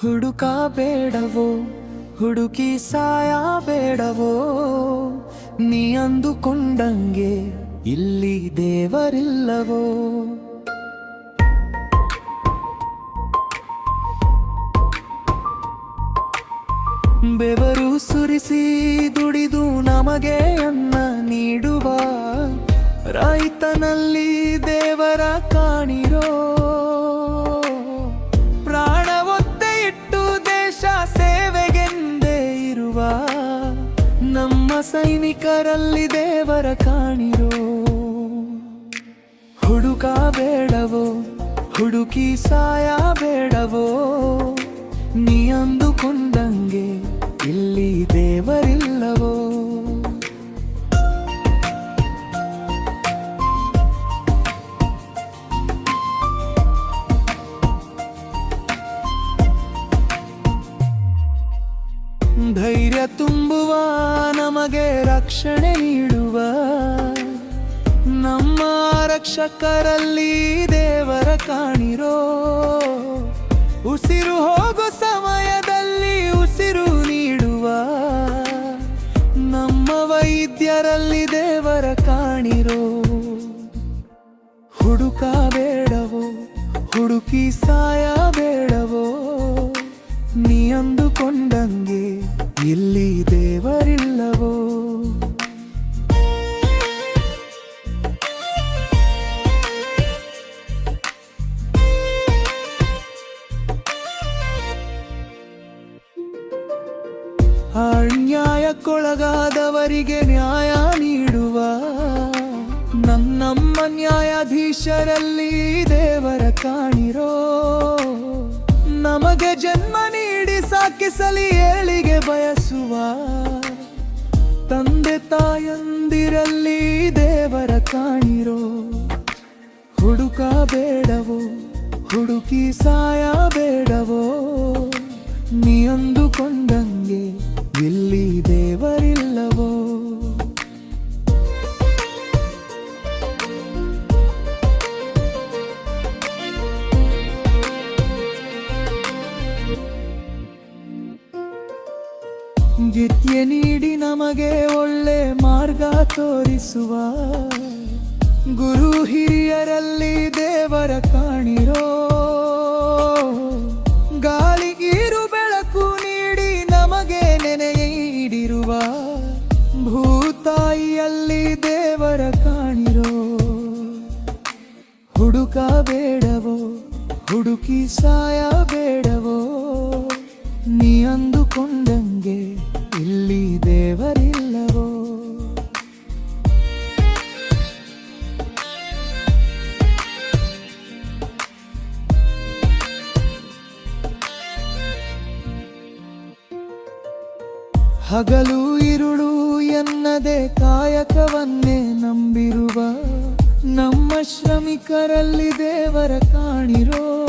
ಹುಡುಕ ಬೇಡವೋ, ಹುಡುಕಿ ಸಾಯ ಬೇಡವೋ, ನೀ ಅಂದುಕೊಂಡಂಗೆ ಇಲ್ಲಿ ದೇವರಿಲ್ಲವೋ? ಬೆವರು ಸುರಿಸಿ ದುಡಿದು ನಮಗೆ ಅನ್ನ ನೀಡುವ ರೈತನಲ್ಲಿ ದೇವರ ಕಾಣಿರೋ ಪ್ರಾಣ ಒತ್ತೆ ಇಟ್ಟು ದೇಶ ಸೇವೆಗೆಂದೇ ಇರುವ ನಮ್ಮ ಸೈನಿಕರಲ್ಲಿ ದೇವರ ಕಾಣಿರೋ ಹುಡುಕ ಬೇಡವೋ, ಹುಡುಕಿ ಸಾಯ ಬೇಡವೋ, ನೀ ಅಂದುಕೊಂಡಂಗೆ ಧೈರ್ಯ ತುಂಬುವ ನಮಗೆ ರಕ್ಷಣೆ ನೀಡುವ. ನಮ್ಮ ರಕ್ಷಕರಲ್ಲಿ ದೇವರ ಕಾಣಿರೋ. ಉಸಿರು ಹೋಗುವ ಸಮಯದಲ್ಲಿ ಉಸಿರು ನೀಡುವ. ನಮ್ಮ ವೈದ್ಯರಲ್ಲಿ ದೇವರ ಕಾಣಿರೋ. ಹುಡುಕ ಬೇಡವೋ, ಹುಡುಕಿ ಸಾಯ ಬೇಡವೋ ನೀ ಅನ್ಯಾಯಕ್ಕೊಳಗಾದವರಿಗೆ ನ್ಯಾಯ ನೀಡುವ ನನ್ನಮ್ಮ ನ್ಯಾಯಾಧೀಶರಲ್ಲಿ ದೇವರ ಕಾಣಿರೋ. ನಮಗೆ ಜನ್ಮ ನೀಡಿ ಸಾಕಿಸಲಿ ಏಳಿಗೆ ಬಯಸುವ. ತಂದೆ ತಾಯಂದಿರಲ್ಲಿ ದೇವರ ಕಾಣಿರೋ. ಹುಡುಕ ಬೇಡವೋ, ಹುಡುಕಿ ಸಾಯ ಬೇಡವೋ, ನೀ ಅಂದುಕೊಂಡಂಗೆ ವಿದ್ಯೆ ನೀಡಿ ನಮಗೆ ಒಳ್ಳೆ ಮಾರ್ಗ ತೋರಿಸುವ. ಗುರು ಹಿರಿಯರಲ್ಲಿ ದೇವರ ಕಾಣಿರೋ. ಗಾಳಿಗೀರು ಬೆಳಕು ನೀಡಿ ನಮಗೆ ನೆನೆ ನೀಡಿರುವ. ಭೂತಾಯಿಯಲ್ಲಿ ದೇವರ ಕಾಣಿರೋ. ಹುಡುಕ ಬೇಡವೋ, ಹುಡುಕಿ ಸಾಯ ಬೇಡವೋ, ನೀ ಅಂದುಕೊಂಡಂಗೆ ಹಗಲು ಇರುಳು ಎನ್ನದೆ ಕಾಯಕವನ್ನೇ ನಂಬಿರುವ ನಮ್ಮ ಶ್ರಮಿಕರಲ್ಲಿ ದೇವರ ಕಾಣಿರೋ.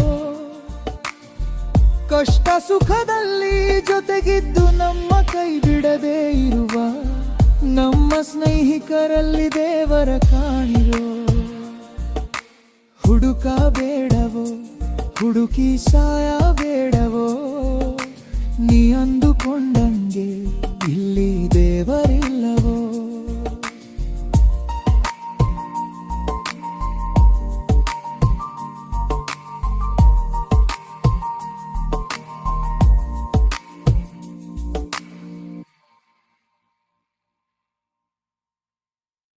ಕಷ್ಟ ಸುಖದಲ್ಲಿ ಜೊತೆಗಿದ್ದು ನಮ್ಮ ಕೈ ಬಿಡದೇ ಇರುವ ನಮ್ಮ ಸ್ನೇಹಿತರಲ್ಲಿ ದೇವರ ಕಾಣಿರೋ. ಹುಡುಕ ಬೇಡವೋ, ಹುಡುಕಿ ಸಾಯ ಬೇಡವೋ, ನೀ ಅಂದುಕೊಂಡ